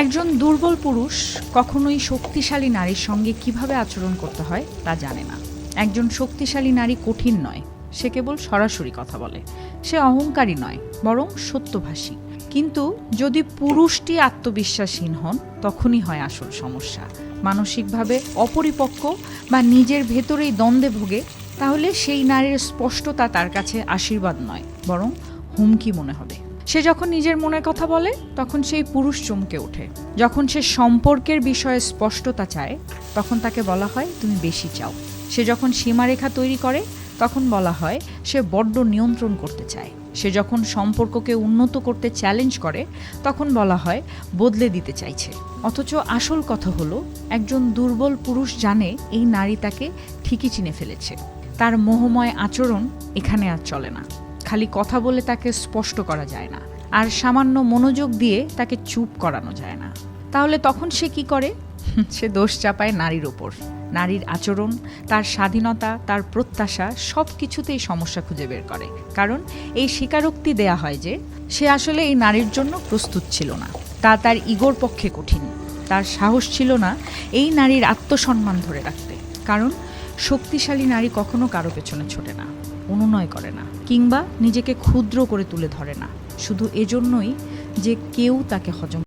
একজন দুর্বল পুরুষ কখনোই শক্তিশালী নারীর সঙ্গে কীভাবে আচরণ করতে হয় তা জানে না। একজন শক্তিশালী নারী কঠিন নয়, সে কেবল সরাসরি কথা বলে। সে অহংকারী নয়, বরং সত্যভাষী। কিন্তু যদি পুরুষটি আত্মবিশ্বাসহীন হন, তখনই হয় আসল সমস্যা। মানসিকভাবে অপরিপক্ক বা নিজের ভেতরেই দ্বন্দ্বে ভোগে, তাহলে সেই নারীর স্পষ্টতা তার কাছে আশীর্বাদ নয়, বরং হুমকি মনে হবে। সে যখন নিজের মনের কথা বলে, তখন সেই পুরুষ চমকে ওঠে। যখন সে সম্পর্কের বিষয়ে স্পষ্টতা চায়, তখন তাকে বলা হয়, তুমি বেশি চাও। সে যখন সীমারেখা তৈরি করে, তখন বলা হয়, সে বড্ড নিয়ন্ত্রণ করতে চায়। সে যখন সম্পর্ককে উন্নত করতে চ্যালেঞ্জ করে, তখন বলা হয়, বদলে দিতে চাইছে। অথচ আসল কথা হলো, একজন দুর্বল পুরুষ জানে এই নারী তাকে ঠিকই চিনে ফেলেছে। তার মোহময় আচরণ এখানে আর চলে না। খালি কথা বলে তাকে স্পষ্ট করা যায় না, আর সামান্য মনোযোগ দিয়ে তাকে চুপ করানো যায় না। তাহলে তখন সে কি করে? সে দোষ চাপায় নারীর ওপর। নারীর আচরণ, তার স্বাধীনতা, তার প্রত্যাশা সব কিছুতেই সমস্যা খুঁজে বের করে। কারণ এই স্বীকারোক্তি দেয়া হয় যে, সে আসলে এই নারীর জন্য প্রস্তুত ছিল না। তা তার ইগোর পক্ষে কঠিন। তার সাহস ছিল না এই নারীর আত্মসম্মান ধরে রাখতে। কারণ শক্তিশালী নারী কখনো কারও পেছনে ছোটে না, অনুনয় করে না, কিংবা নিজেকে ক্ষুদ্র করে তুলে ধরে না। শুধু এজন্যই যে কেউ তাকে হজম